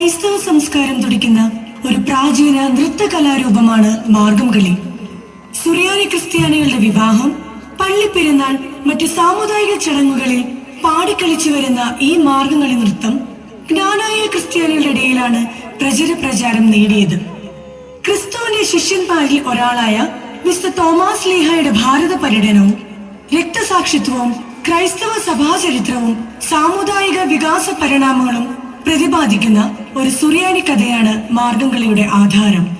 സംസ്കാരം തുടിക്കുന്ന ഒരു പ്രാചീന നൃത്ത കലാരൂപമാണ് മാർഗംകളി. സുറിയാനി ക്രിസ്ത്യാനികളുടെ വിവാഹം പള്ളിപ്പെരുന്നാൾ മറ്റു സാമുദായിക ചടങ്ങുകളിൽ പാടിക്കളിച്ചു വരുന്ന ഈ മാർഗംകളി നൃത്തം ജ്ഞാനായ ക്രിസ്ത്യാനികളുടെ ഇടയിലാണ് പ്രചര പ്രചാരം നേടിയത്. ക്രിസ്തുവിന്റെ ശിഷ്യന്മാരിൽ ഒരാളായ മിസ്റ്റർ തോമസ് ലീഹയുടെ ഭാരത പര്യടനവും രക്തസാക്ഷിത്വവും ക്രൈസ്തവ സഭാചരിത്രവും സാമുദായിക വികാസ പരിണാമങ്ങളും പ്രതിപാദിക്കുന്ന ഒരു സുറിയാനി കഥയാണ് മാർഗംകളിയുടെ ആധാരം.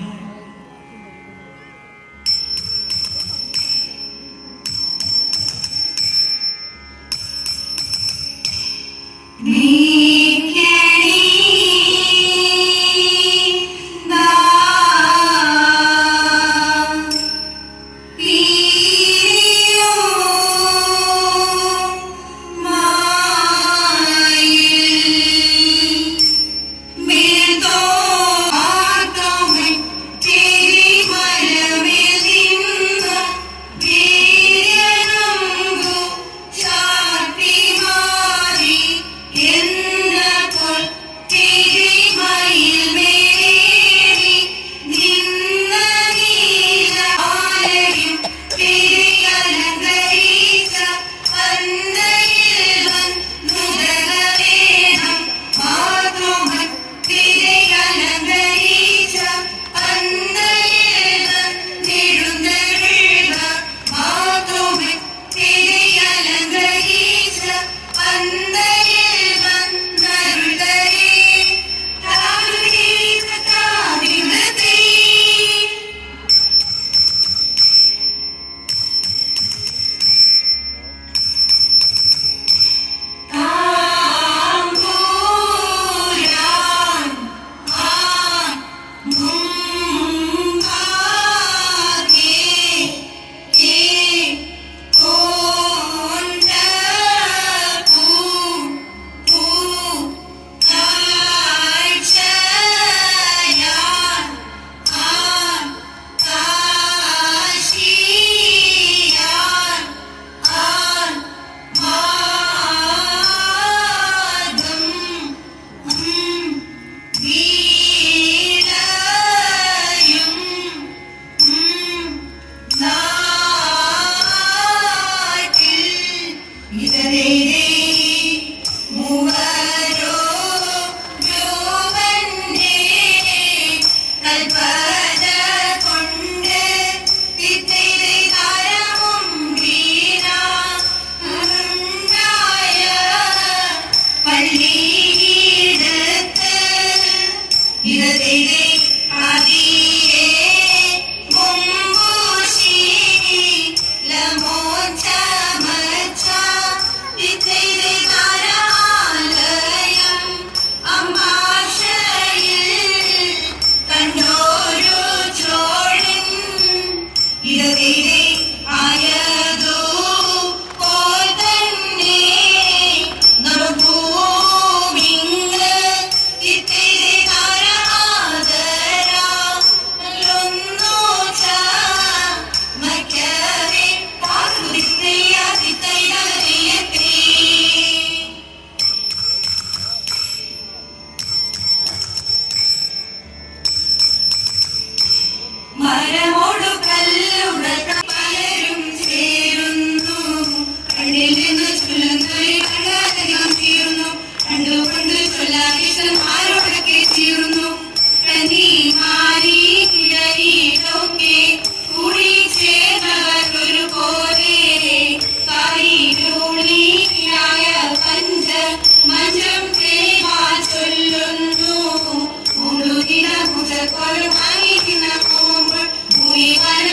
ധീരേ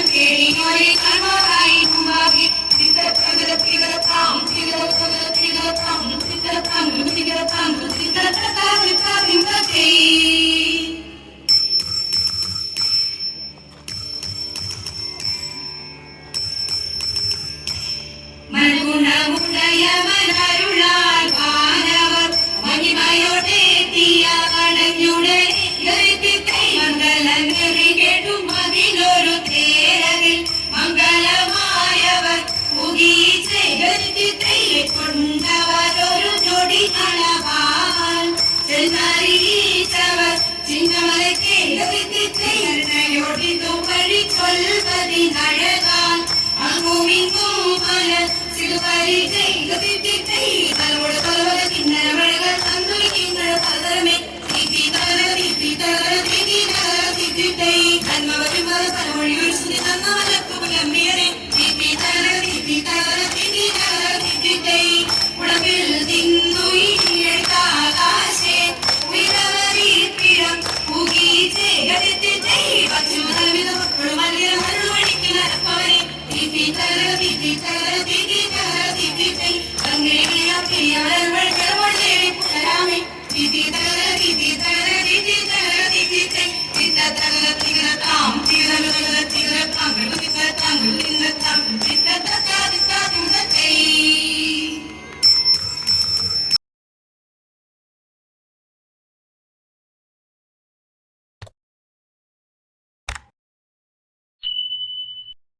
தேடினோரே கர்மராய் குமாரி சித்தத்தகலத் திகலத்தாம் திகலத்தகலத் திகலத்தாம் சித்தத்தங்கு திகலத்தாங்கு சித்தத்தகலத் திகலத்தாம் ഭൂമിക്കും പല സിലുകാരി കൈകത്തിട്ടൈ തലമുട തലമുട കിന്നര മഴകൾ തന്നുളിക്കുന്ന തലതരമേ തലതര തലതര